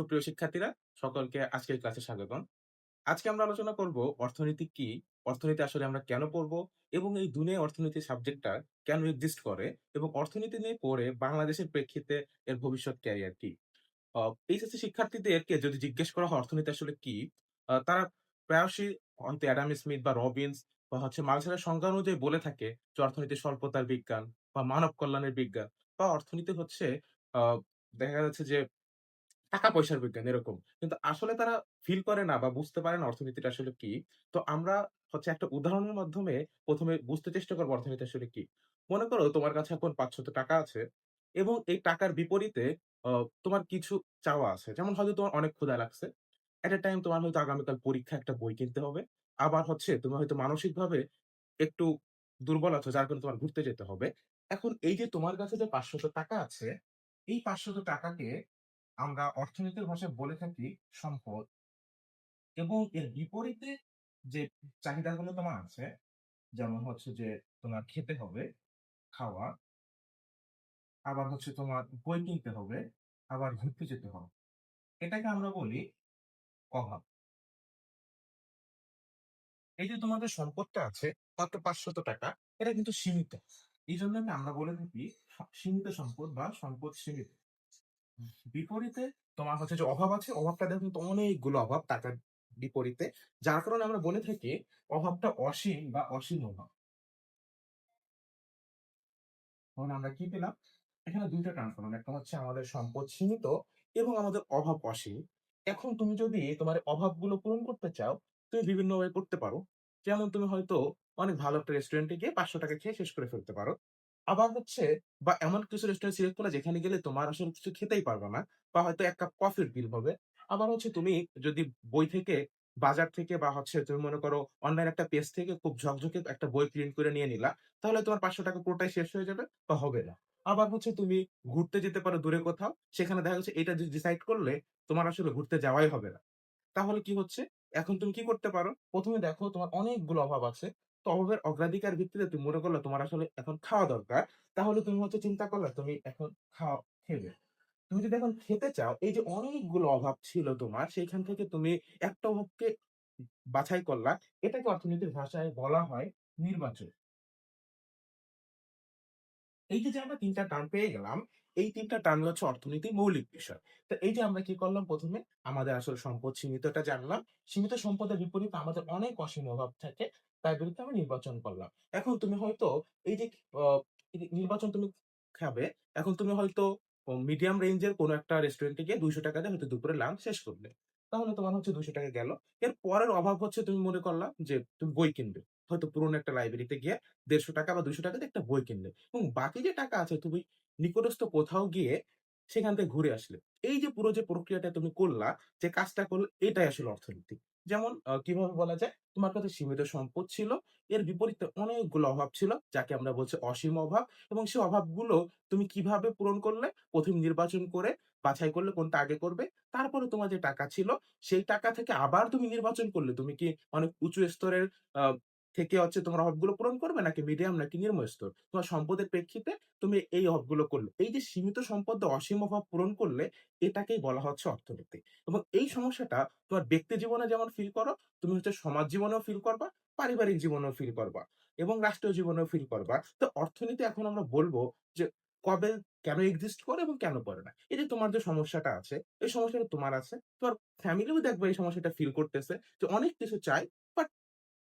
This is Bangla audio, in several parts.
সুপ্রিয় শিক্ষার্থীরা, সকলকে আজকের ক্লাসে স্বাগতম। আজকে আমরা আলোচনা করব অর্থনীতি কি, অর্থনীতি আসলে আমরা কেন পড়ব এবং এই দুনিয়ায় অর্থনীতি সাবজেক্টটা কেন এক্সিস্ট করে এবং অর্থনীতি নিয়ে পড়ে বাংলাদেশের প্রেক্ষিতে এর ভবিষ্যৎ ক্যারিয়ার কি। এইচএসসি শিক্ষার্থীদেরকে যদি জিজ্ঞেস করা হয় অর্থনীতি আসলে কি, তারা প্রায়শই অন্ত অ্যাডাম স্মিথ বা রবিনস বা হচ্ছে মার্শালের সংজ্ঞা অনুযায়ী বলে থাকে যে অর্থনীতি স্বল্পতার বিজ্ঞান বা মানব কল্যাণের বিজ্ঞান বা অর্থনীতি হচ্ছে দেখা যাচ্ছে যে টাকা-পয়সার বিজ্ঞান এরকম। কিন্তু আসলে তারা ফিল করে না বা বুঝতে পারে না অর্থনীতিটা আসলে কি। তো আমরা হচ্ছে একটা উদাহরণের মাধ্যমে ১ম এ বুঝতে চেষ্টা করব অর্থনীতি আসলে কি। মনে করো তোমার কাছে এখন ৳৫০০ আছে এবং এই টাকার বিপরীতে তোমার কিছু চাওয়া আছে। যেমন হয়তো তোমার অনেক ক্ষুধা লাগছে। এট a টাইম তোমার হয়তো আগামীকাল পরীক্ষা একটা বই কিনতে হবে। আবার হচ্ছে তুমি হয়তো মানসিকভাবে একটু দুর্বল আছো যার কারণে তোমার ঘুরতে যেতে হবে। এখন এই যে তোমার কাছে যে ৳৫০০ আছে, এই ৳৫০০ কে আমরা অর্থনীতির ভাষায় বলে থাকি সম্পদ এবং এর বিপরীতে যে চাহিদাগুলো তোমার আছে, যেমন হচ্ছে যে তোমার খেতে হবে, খাওয়া, আবার হচ্ছে তোমার বই কিনতে হবে, আবার ঘুরতে যেতে হবে। এটাকে আমরা বলি অভাব। এই যে তোমাদের সম্পদটা আছে মাত্র ৳৫০০ এটা কিন্তু সীমিত। এইজন্য আমরা বলে থাকি সীমিত সম্পদ বা সম্পদ সীমিত। বিপরীতে তোমার হচ্ছে যে অভাব আছে, অভাবটা দেখো কিন্তু অনেকগুলো অভাব টাকার বিপরীতে। যার কারণে আমরা বলে থাকি অভাবটা অসীম বা অসীম অভাব। তখন আমরা কি পেলাম? এখানে ২ টা টার্ম পেলাম। একটা হচ্ছে আমাদের সম্পদ সীমিত এবং আমাদের অভাব অসীম। এখন তুমি যদি তোমার অভাবগুলো পূরণ করতে চাও, তুমি বিভিন্ন বিভিন্নভাবে করতে পারো। যেমন তুমি হয়তো অনেক ভালো একটা রেস্টুরেন্টে গিয়ে ৳৫০০ খেয়ে শেষ করে ফেলতে পারো। আবার হচ্ছে বা এমন কিছু রেস্টুরেন্ট সিলেক্ট করলা যেখানে গেলে তোমার আসলে কিছু খেতেই পারবা না বা হয়তো ১ কাপ কফির বিল হবে। আবার হচ্ছে তুমি যদি বই থেকে, বাজার থেকে বা হচ্ছে তুমি মনে করো অনলাইন একটা পেজ থেকে খুব ঝকঝকে একটা বই প্রিন্ট করে নিয়ে নিলা। তাহলে তোমার ৳৫০০ পুরোটাই শেষ হয়ে যাবে বা হবে না। আবার হচ্ছে তুমি ঘুরতে যেতে পারো দূরে কোথাও। সেখানে দেখা যাচ্ছে এটা যদি ডিসাইড করলে তোমার আসলে ঘুরতে যাওয়াই হবে না। তাহলে কি হচ্ছে? এখন তুমি কি করতে পারো? প্রথমে দেখো তোমার অনেকগুলো অভাব আছে। তো অভাবের অগ্রাধিকার ভিত্তিতে তুমি মনে করলে তোমার আসলে এখন খাওয়া দরকার। তাহলে তুমি হচ্ছে চিন্তা করলা তুমি এখন খাওয়া খেবে। তুমি যদি এখন খেতে চাও, এই যে অনেকগুলো অভাব ছিল তোমার, সেইখান থেকে তুমি একটা অভাবকে বাছাই করলা। এটাকে অর্থনীতির ভাষায় বলা হয় নির্বাচন। এই যে, আমরা ৩ টা টার্ম পেয়ে গেলাম, এই ৩ টা টার্ম হচ্ছে অর্থনীতির মৌলিক বিষয়। তো এই যে আমরা কি করলাম প্রথমে আমাদের আসলে সম্পদ সীমিতটা জানলাম। সীমিত সম্পদের বিপরীতে আমাদের অনেক অসীম অভাব থাকে। তার বিরুদ্ধে আমরা নির্বাচন করলাম। এখন তুমি হয়তো এই যে নির্বাচন তুমি খাবে, এখন তুমি হয়তো মিডিয়াম রেঞ্জের কোনো একটা রেস্টুরেন্টে গিয়ে ৳২০০ দিয়ে হয়তো দুপুরে লাঞ্চ শেষ করলে। তাহলে তোমার হচ্ছে ৳২০০ গেল। এর পরের অভাব হচ্ছে তুমি মনে করলা যে তুমি বই কিনবে। হয়তো পুরনো একটা লাইব্রেরিতে গিয়ে ৳১৫০ বা ৳২০০ দিয়ে একটা বই কিনলে। এবং বাকি যে টাকা আছে তুমি নিকটস্থ কোথাও গিয়ে সেখান থেকে ঘুরে আসলে। এই যে পুরো যে প্রক্রিয়াটা তুমি করলা, যে কাজটা করলে এটাই আসলে অর্থনীতি। যেমন কীভাবে বলা যায়? তোমার কাছে সীমিত সম্পদ ছিল। এর বিপরীতে অনেকগুলো অভাব ছিল যাকে আমরা বলছি অসীম অভাব এবং সেই অভাবগুলো তুমি কীভাবে পূরণ করলে? প্রথম নির্বাচন করে বাছাই করলে কোনটা আগে করবে। তারপরে তোমার যে টাকা ছিল সেই টাকা থেকে আবার তুমি নির্বাচন করলে তুমি কি অনেক উঁচু স্তরের থেকে হচ্ছে তোমার অভাবগুলো পূরণ করবে নাকি মিডিয়াম নাকি নিম্ন তোমার সম্পদের প্রেক্ষিতে তুমি এই অভাবগুলো করলে। এই যে সীমিত সম্পদ অসীম অভাব পূরণ করলে এটাকেই বলা হচ্ছে অর্থনীতি। এবং এই সমস্যাটা তোমার ব্যক্তি জীবনে যেমন ফিল করো, তুমি হচ্ছে সমাজ জীবনেও ফিল করবা, পারিবারিক জীবনেও ফিল করবা এবং রাষ্ট্রীয় জীবনেও ফিল করবা। তো অর্থনীতি এখন আমরা বলব যে কবে, কেন এক্সিস্ট করে এবং কেন করে না। এই যে তোমার যে সমস্যাটা আছে, এই সমস্যাটা তোমার আছে। তোমার ফ্যামিলিও দেখবে এই সমস্যাটা ফিল করতেছে যে অনেক কিছু বাট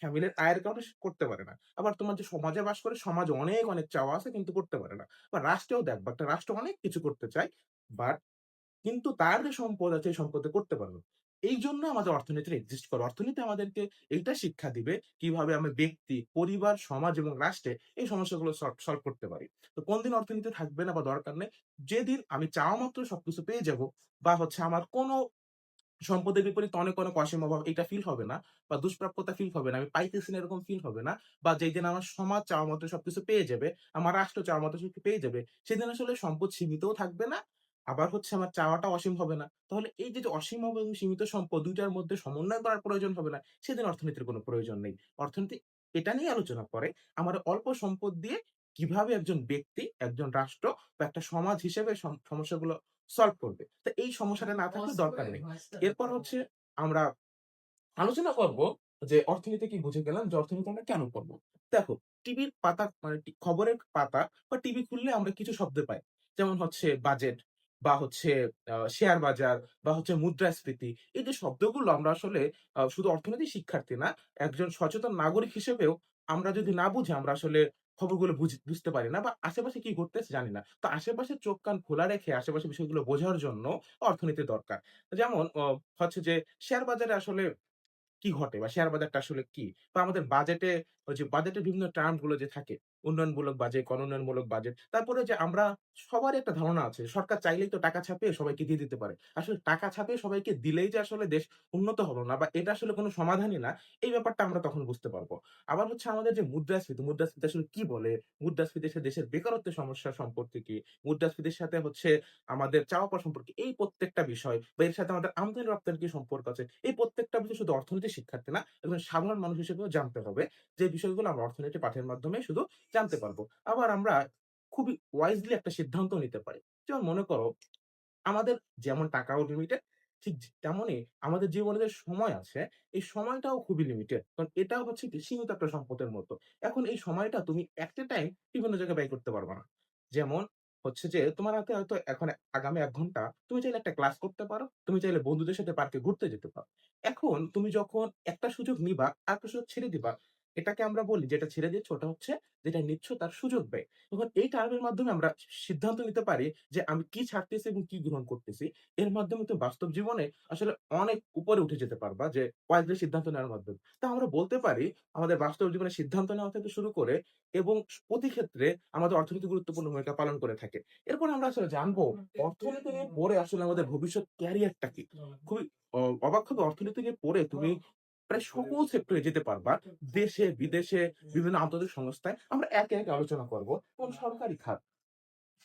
ফ্যামিলির আয়ের কারণে করতে পারে না। আবার তোমার যে সমাজে বাস করে, সমাজ অনেক, অনেক চাওয়া আছে কিন্তু করতে পারে না। বা রাষ্ট্রেও দেখবা একটা রাষ্ট্র অনেক কিছু করতে চায়। বাট কিন্তু তার যে সম্পদ আছে, এই সম্পদে করতে পারবে না। এইজন্য আমাদের অর্থনীতির এক্সিস্ট করে। অর্থনীতি আমাদেরকে এইটা শিক্ষা দিবে কীভাবে আমরা ব্যক্তি, পরিবার, সমাজ এবং রাষ্ট্রে এই সমস্যাগুলো সলভ করতে পারি। তো কোনদিন অর্থনীতি থাকবে না বা দরকার নেই। যেদিন আমি চাওয়া মাত্র সবকিছু পেয়ে যাব বা হচ্ছে আমার কোনো সম্পদের বিপরীতে অনেক, অনেক অসীম অভাব এটা ফিল হবে না বা দুষ্প্রাপ্যতা ফিল হবে না। আমি পাইতেছি না এরকম ফিল হবে না। বা যেদিন আমার সমাজ চাওয়া মতো সবকিছু পেয়ে যাবে, আমার রাষ্ট্র চাওয়া মতো সবকিছু পেয়ে যাবে, সেদিন আসলে সম্পদ সীমিতও থাকবে না। আবার হচ্ছে আমার চাওয়াটা অসীম হবে না। তাহলে এই যে, অসীম এবং সীমিত সম্পদ ২ টার মধ্যে সমন্বয় করার প্রয়োজন হবে না, সেদিন অর্থনীতির কোনো প্রয়োজন নেই। অর্থনীতি এটা নিয়ে আলোচনা করে আমার অল্প সম্পদ দিয়ে কীভাবে একজন ব্যক্তি, একজন রাষ্ট্র বা একটা সমাজ হিসেবে সম সমস্যাগুলো সলভ করবে। তো এই সমস্যাটা না থাকলে দরকার নেই। এরপর হচ্ছে আমরা আলোচনা করব যে অর্থনীতি কি বুঝে গেলাম যে অর্থনীতি আমরা কেন করব দেখো টিভির পাতা মানে খবরের পাতা বা টিভি খুললে আমরা কিছু শব্দ পাই। যেমন হচ্ছে বাজেট বা হচ্ছে শেয়ার বাজার বা হচ্ছে মুদ্রাস্ফীতি। এই যে শব্দগুলো আমরা আসলে শুধু অর্থনীতি শিক্ষার্থী না, একজন সচেতন নাগরিক হিসেবেও আমরা যদি না বুঝি আমরা আসলে খবরগুলো বুঝ, বুঝতে পারি না বা আশেপাশে কি ঘটতেছে জানি না। তো আশেপাশে চোখ কান খোলা রেখে আশেপাশে বিষয়গুলো বোঝার জন্য অর্থনীতি দরকার। যেমন হচ্ছে যে শেয়ার বাজারে আসলে কি ঘটে বা শেয়ার বাজারটা আসলে কি? বা আমাদের বাজেটে ওই যে বাজেটের বিভিন্ন টার্মগুলো যে থাকে, উন্নয়নমূলক বাজেট, অনুন্নয়নমূলক বাজেট। তারপরে যে আমরা সবার একটা ধারণা আছে সরকার চাইলেই তো টাকা ছাপিয়ে সবাইকে দিয়ে দিতে পারে। আসলে টাকা ছাপিয়ে সবাইকে দিলেই যে আসলে দেশ উন্নত হলো না বা এটা আসলে কোন সমাধানই না, এই ব্যাপারটা আমরা তখন বুঝতে পারব। আবার হচ্ছে আমাদের যে মুদ্রাস্ফীতি, মুদ্রাস্ফীতি আসলে কি বলে? মুদ্রাস্ফীতির সাথে দেশের বেকারত্বের সমস্যার সম্পর্কে কি? মুদ্রাস্ফীতির সাথে হচ্ছে আমাদের চাওয়া সম্পর্কে এই প্রত্যেকটা বিষয় বা এর সাথে আমাদের আমদানি রপ্তানির কি সম্পর্ক আছে? এই প্রত্যেকটা বিষয় শুধু অর্থনীতি শিক্ষার্থী না, একজন সাধারণ মানুষ হিসেবেও জানতে হবে। যে বিষয়গুলো আমরা অর্থনীতি পাঠের মাধ্যমে শুধু জানতে পারব। আবার আমরা খুবই ওয়াইজলি একটা সিদ্ধান্ত নিতে পারি। যেমন মনে করো আমাদের যেমন টাকাও লিমিটেড, ঠিক তেমনই আমাদের জীবনে যে সময় আছে, এই সময়টাও খুবই লিমিটেড। কারণ এটাও হচ্ছে সীমিত একটা সম্পদের মতো। এখন এই সময়টা তুমি এট এ টাইম বিভিন্ন জায়গায় ব্যয় করতে পারবা না। যেমন হচ্ছে যে তোমার হাতে হয়তো এখন আগামী এক ঘণ্টা তুমি চাইলে একটা ক্লাস করতে পারো। তুমি চাইলে বন্ধুদের সাথে পার্কে ঘুরতে যেতে পারো। এখন তুমি যখন একটা সুযোগ নিবা, আরেকটা সুযোগ ছেড়ে দিবা। এটাকে আমরা বলি যেটা ছেড়ে দিচ্ছ ওটা হচ্ছে যেটা নিচ্ছ তার সুযোগ ব্যয়। এখন এই টার্মের মাধ্যমে আমরা সিদ্ধান্ত নিতে পারি যে আমি কি ছাড়তেছি এবং কি গ্রহণ করতেছি। এর মাধ্যমে তুমি বাস্তব জীবনে আসলে অনেক উপরে উঠে যেতে পারবা যে ওয়াইজলি সিদ্ধান্ত নেওয়ার মাধ্যমে। তো আমরা বলতে পারি আমাদের বাস্তব জীবনে সিদ্ধান্ত নেওয়া থেকে শুরু করে এবং প্রতি ক্ষেত্রে আমাদের অর্থনীতি গুরুত্বপূর্ণ ভূমিকা পালন করে থাকে। এরপর আমরা আসলে জানব অর্থনীতি নিয়ে পড়ে আসলে আমাদের ভবিষ্যৎ ক্যারিয়ারটা কি? খুবই অ অবাক হবে অর্থনীতি নিয়ে পড়ে তুমি প্রায় সকল সেক্টরে যেতে পারবা। দেশে, বিদেশে, বিভিন্ন আন্তর্জাতিক সংস্থায় আমরা একে, একে আলোচনা করব। যেমন সরকারি খাত।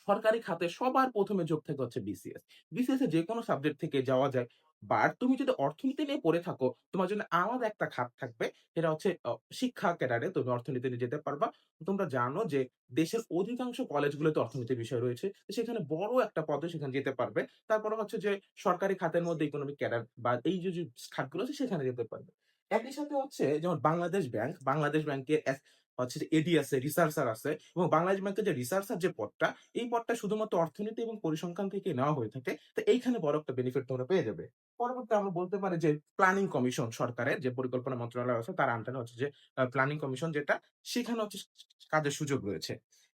সরকারি খাতে সবার ১ম এ যোগ থাকে হচ্ছে বিসিএস। বিসিএস এ যেকোনো সাবজেক্ট থেকে যাওয়া যায়। বাট তুমি যদি অর্থনীতি নিয়ে পড়ে থাকো, তোমার জন্য আলাদা একটা খাত থাকবে। সেটা হচ্ছে শিক্ষা ক্যাডারে তুমি অর্থনীতি নিয়ে যেতে পারবা। তোমরা জানো যে দেশের অধিকাংশ কলেজগুলোতে অর্থনীতির বিষয় রয়েছে। সেখানে বড় একটা পদে সেখানে যেতে পারবে। তারপরে হচ্ছে যে সরকারি খাতের মধ্যে ইকোনমিক ক্যাডার বা এই যে, যে খাতগুলো আছে সেখানে যেতে পারবে। একই সাথে হচ্ছে যেমন বাংলাদেশ ব্যাংক, বাংলাদেশ ব্যাংকের হচ্ছে এডি আছে, রিসার্চার আছে এবং বাংলাদেশ ব্যাংকের যে রিসার্চার যে পদটা, এই পদটা শুধুমাত্র অর্থনীতি এবং পরিসংখ্যান থেকে নেওয়া হয়ে থাকে। তো এইখানে বড় একটা বেনিফিট তোমরা পেয়ে যাবে। পরবর্তী আমরা বলতে পারি যে প্ল্যানিং কমিশন সরকারের যে পরিকল্পনা মন্ত্রণালয় আছে তার আন্ডারে হচ্ছে যে প্ল্যানিং কমিশন যেটা সেখানে হচ্ছে কাজের সুযোগ রয়েছে।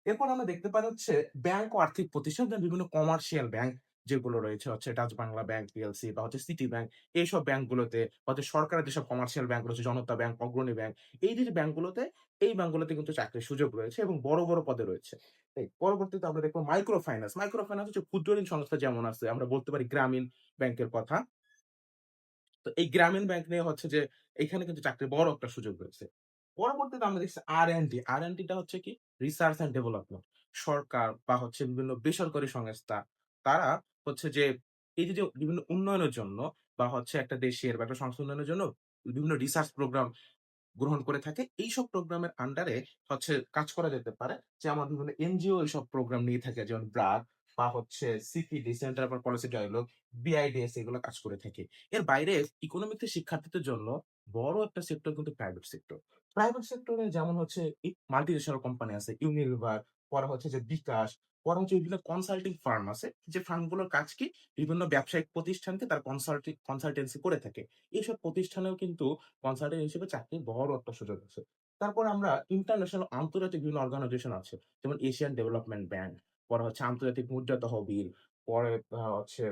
এরপর আমরা দেখতে পাই হচ্ছে ব্যাংক ও আর্থিক প্রতিষ্ঠান বিভিন্ন কমার্শিয়াল ব্যাংক যেগুলো রয়েছে হচ্ছে ডাচ বাংলা ব্যাংক পিএলসি বা হচ্ছে সিটি ব্যাংক এইসব ব্যাংকগুলোতে হচ্ছে সরকারের যেসব কমার্শিয়াল ব্যাংক রয়েছে জনতা ব্যাংক, অগ্রণী ব্যাংক এই যে, ব্যাংকগুলোতে এই ব্যাংকগুলোতে কিন্তু চাকরির সুযোগ রয়েছে এবং বড়, বড় পদে রয়েছে। পরবর্তীতে আমরা দেখব মাইক্রো ফাইন্যান্স। মাইক্রো ফাইন্যান্স হচ্ছে ক্ষুদ্র ঋণ সংস্থা যেমন আছে আমরা বলতে পারি গ্রামীণ ব্যাংকের কথা। তো এই গ্রামীণ ব্যাংক নিয়ে হচ্ছে যে এখানে কিন্তু চাকরির বড় একটা সুযোগ রয়েছে। পরবর্তীতে আমরা দেখছি আর-অ্যান্ড-ডি। আর-অ্যান্ড-ডি টা হচ্ছে কি? Research and development. সরকার বা হচ্ছে বিভিন্ন বেসরকারি সংস্থা তারা হচ্ছে যে এই যে, যে বিভিন্ন উন্নয়নের জন্য বা হচ্ছে একটা দেশের বা একটা সংস্থার উন্নয়নের জন্য বিভিন্ন রিসার্চ প্রোগ্রাম গ্রহণ করে থাকে। এইসব প্রোগ্রামের আন্ডারে হচ্ছে কাজ করা যেতে পারে। যেমন বিভিন্ন এনজিও এইসব প্রোগ্রাম নিয়ে থাকে যেমন ব্র্যাক বা হচ্ছে CPD Centre for Policy Dialogue, BIDS এগুলো কাজ করে থাকে। এর বাইরে ইকোনমিক্সের শিক্ষার্থীদের জন্য বড় একটা সেক্টর কিন্তু প্রাইভেট সেক্টর। প্রাইভেট সেক্টরে যেমন হচ্ছে মাল্টিনেশনাল কোম্পানি আছে ইউনিলিভার, পরে হচ্ছে যে বিকাশ, পরে হচ্ছে বিভিন্ন কনসাল্টিং ফার্ম আছে। যে ফার্মগুলোর কাজ কি? বিভিন্ন ব্যবসায়িক প্রতিষ্ঠানকে তারা কনসাল্টি কনসালটেন্সি করে থাকে। এইসব প্রতিষ্ঠানেও কিন্তু কনসালটেন্ট হিসেবে চাকরির বড় একটা সুযোগ আছে। তারপর আমরা ইন্টারন্যাশনাল আন্তর্জাতিক বিভিন্ন অর্গানাইজেশন আছে। যেমন এশিয়ান ডেভেলপমেন্ট ব্যাংক, পরে হচ্ছে আন্তর্জাতিক মুদ্রা তহবিল, পরে হচ্ছে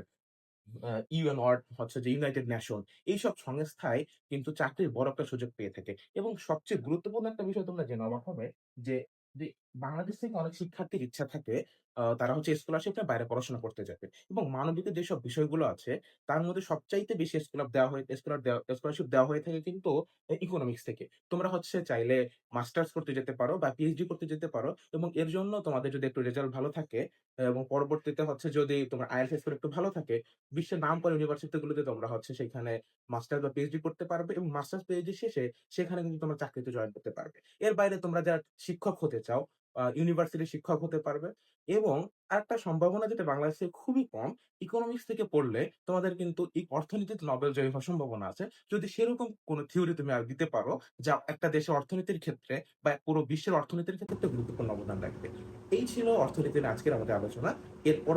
আ ইউএনওয়ার্ড হচ্ছে যে ইউনাইটেড নেশন এইসব সংস্থায় কিন্তু চাকরির বড় একটা সুযোগ পেয়ে থাকে। এবং সবচেয়ে গুরুত্বপূর্ণ একটা বিষয় তোমরা জেনে অবাক হবে যে বাংলাদেশ থেকে অনেক শিক্ষার্থীর ইচ্ছা থাকে তারা হচ্ছে স্কলারশিপ নিয়ে বাইরে পড়াশোনা করতে যাবে। এবং মানবিকের যেসব বিষয়গুলো আছে তার মধ্যে সবচাইতে বেশি স্কলার দেওয়া হয়ে স্কলার স্কলারশিপ দেওয়া হয়ে থাকে কিন্তু ইকোনমিক্স থেকে। তোমরা হচ্ছে চাইলে মাস্টার্স করতে যেতে পারো বা পিএইচডি করতে যেতে পারো এবং এর জন্য তোমাদের যদি একটু রেজাল্ট ভালো থাকে এবং পরবর্তীতে হচ্ছে যদি তোমার আইএলটিএস স্কোর একটু ভালো থাকে, বিশ্বের নামকরা ইউনিভার্সিটিগুলোতে তোমরা হচ্ছে সেখানে মাস্টার্স বা পিএইচডি করতে পারবে এবং মাস্টার্স পিএইচডি শেষে সেখানে কিন্তু তোমরা চাকরিতে জয়েন করতে পারবে। এর বাইরে তোমরা যারা শিক্ষক হতে চাও ইউনিভার্সিটির শিক্ষক হতে পারবে এবং একটা সম্ভাবনা যেটা বাংলাদেশে খুবই কম, ইকোনমিক্স থেকে পড়লে তোমাদের কিন্তু অর্থনীতিতে নোবেল জয়ী হওয়ার সম্ভাবনা আছে। যদি সেরকম কোন থিওরি তুমি আর দিতে পারো, যা একটা দেশের অর্থনীতির ক্ষেত্রে বা পুরো বিশ্বের অর্থনীতির ক্ষেত্রে একটা গুরুত্বপূর্ণ অবদান রাখবে। এই ছিল অর্থনীতির আজকের আমাদের আলোচনা। এরপর